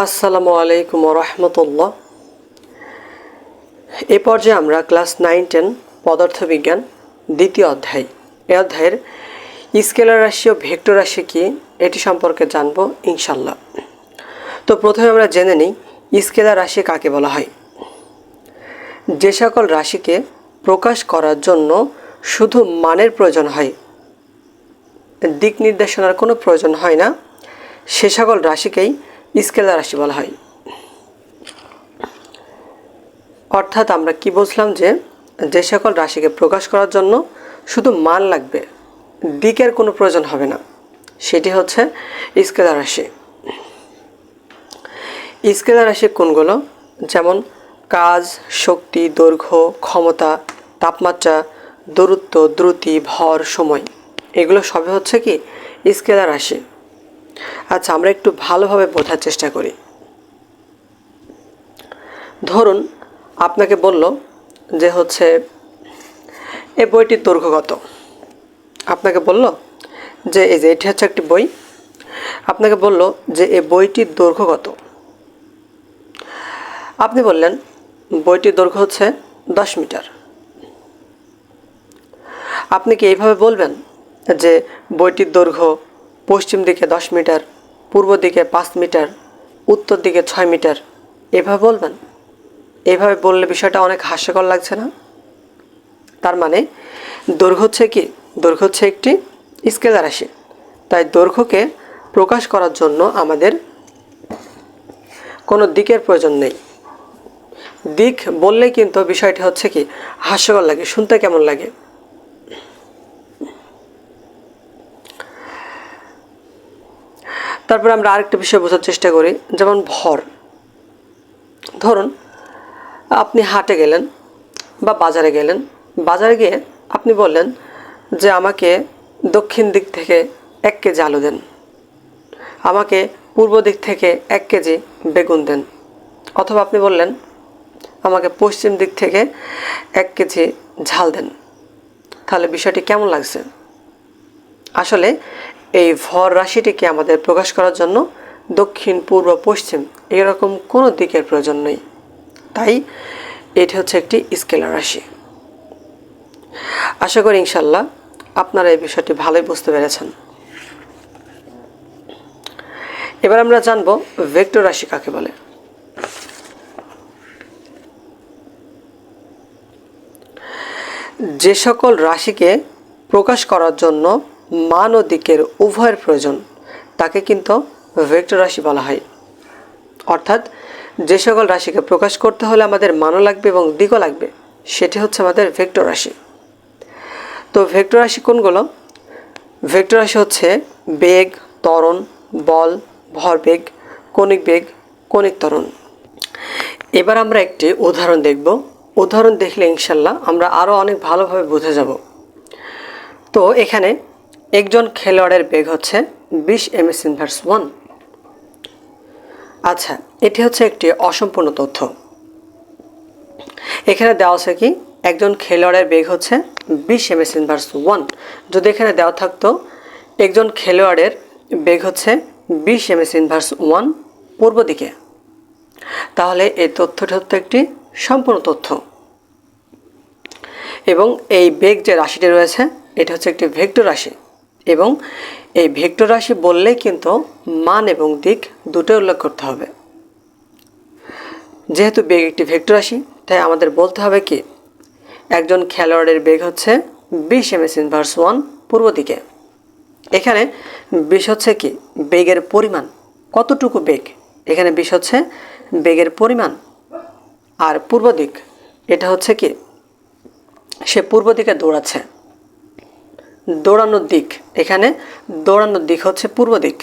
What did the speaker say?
আসসালামু আলাইকুম রহমতুল্লাহ। এ পর্যায়ে আমরা ক্লাস নাইন, টেন, পদার্থবিজ্ঞান, দ্বিতীয় অধ্যায়। এ অধ্যায়ের স্কেলার রাশি ও ভেক্টর রাশি কি, এটি সম্পর্কে জানব ইনশাল্লাহ তো প্রথমে আমরা জেনে নিই, স্কেলার রাশি কাকে বলা হয়? যে সকল রাশিকে প্রকাশ করার জন্য শুধু মানের প্রয়োজন হয়, দিক নির্দেশনার কোনো প্রয়োজন হয় না, সে সকল রাশিকেই স্কেলার রাশি বলা হয়। অর্থাৎ আমরা কি বুঝলাম যে যে সকল রাশিকে প্রকাশ করার জন্য শুধু মান লাগবে, দিকের কোনো প্রয়োজন হবে না। সেটি হচ্ছে স্কেলার রাশি। স্কেলার রাশি কোনগুলো যেমন কাজ, শক্তি, দৈর্ঘ্য, ক্ষমতা, তাপমাত্রা, দূরত্ব, দ্রুতি, ভর, সময়, এগুলো সবই হচ্ছে কি স্কেলার রাশি। আচ্ছা আমরা একটু ভালোভাবে বোঝার চেষ্টা করি। ধরুন, আপনাকে বলল যে হচ্ছে এই বইটির দৈর্ঘ্য কত আপনাকে বলল যে, এই যে, এটি হচ্ছে একটি বই। আপনাকে বলল যে এই বইটির দৈর্ঘ্য কত আপনি বললেন বইটির দৈর্ঘ্য হচ্ছে দশ মিটার। আপনি কি এইভাবে বলবেন যে বইটির দৈর্ঘ্য পশ্চিম দিকে দশ মিটার, পূর্ব দিকে পাঁচ মিটার, উত্তর দিকে ছয় মিটার। এভাবে বলবেন? এভাবে বললে বিষয়টা অনেক হাস্যকর লাগছে না? তার মানে দৈর্ঘ্য হচ্ছে কি? দৈর্ঘ্য হচ্ছে একটি স্কেলার রাশি। তাই দৈর্ঘ্যকে প্রকাশ করার জন্য আমাদের কোনো দিকের প্রয়োজন নেই। দিক বললেই কিন্তু বিষয়টি হচ্ছে কি? হাস্যকর লাগে, শুনতে কেমন লাগে? তারপরে আমরা আরেকটা বিষয় বোঝার চেষ্টা করি, যেমন ভর। ধরুন, আপনি হাটে গেলেন বা বাজারে গেলেন। বাজারে গিয়ে আপনি বললেন যে, আমাকে দক্ষিণ দিক থেকে এক কেজি আলু দেন। আমাকে পূর্ব দিক থেকে এক কেজি বেগুন দেন। অথবা আপনি বললেন, আমাকে পশ্চিম দিক থেকে এক কেজি ঝাল দেন। তাহলে বিষয়টি কেমন লাগছে? আসলে এই ভর রাশিটিকে আমাদের প্রকাশ করার জন্য দক্ষিণ, পূর্ব, পশ্চিম এরকম কোনো দিকের প্রয়োজন নেই। তাই এটি হচ্ছে একটি স্কেলার রাশি। আশা করি ইনশাল্লাহ আপনারা এই বিষয়টি ভালোই বুঝতে পেরেছেন। এবার আমরা জানব ভেক্টর রাশি কাকে বলে। যে সকল রাশিকে প্রকাশ করার জন্য মান ও দিকের উভয়ের প্রয়োজন, তাকে কিন্তু ভেক্টর রাশি বলা হয়। অর্থাৎ যে সকল রাশিকে প্রকাশ করতে হলে আমাদের মানও লাগবে এবং দিকও লাগবে, সেটি হচ্ছে আমাদের ভেক্টর রাশি। তো ভেক্টর রাশি কোনগুলো? ভেক্টর রাশি হচ্ছে বেগ, ত্বরণ, বল ভরবেগ কণিক বেগ, কণিক ত্বরণ। এবার আমরা একটি উদাহরণ দেখব। উদাহরণ দেখলে ইনশাল্লাহ আমরা আরও অনেক ভালোভাবে বুঝে যাব। তো এখানে একজন খেলোয়াড়ের বেগ হচ্ছে বিশ এম এস ইনভার্স ওয়ান আচ্ছা এটি হচ্ছে একটি অসম্পূর্ণ তথ্য। এখানে দেওয়া আছে কি, একজন খেলোয়াড়ের বেগ হচ্ছে বিশ এম এস ইনভার্স ওয়ান যদি এখানে দেওয়া থাকতো, একজন খেলোয়াড়ের বেগ হচ্ছে বিশ এম এস ইনভার্স ওয়ান পূর্ব দিকে। তাহলে এই তথ্যটি হচ্ছে একটি সম্পূর্ণ তথ্য। এবং এই বেগ যে রাশিটি রয়েছে, এটা হচ্ছে একটি ভেক্টর রাশি। এবং এই ভেক্টর রাশি বললেই কিন্তু মান এবং দিক দুটোই উল্লেখ করতে হবে। যেহেতু বেগ একটি ভেক্টর রাশি, তাই আমাদের বলতে হবে কি, একজন খেলোয়াড়ের বেগ হচ্ছে বিশ এম এস ইনভার্স ওয়ান পূর্ব দিকে। এখানে বিশ হচ্ছে কি, বেগের পরিমাণ, কতটুকু বেগ? এখানে বিশ হচ্ছে বেগের পরিমাণ। আর পূর্ব দিক, এটা হচ্ছে কি, সে পূর্ব দিকে দৌড়াচ্ছে। দৌড়ানোর দিক। এখানে দৌড়ানোর দিক হচ্ছে পূর্ব দিক।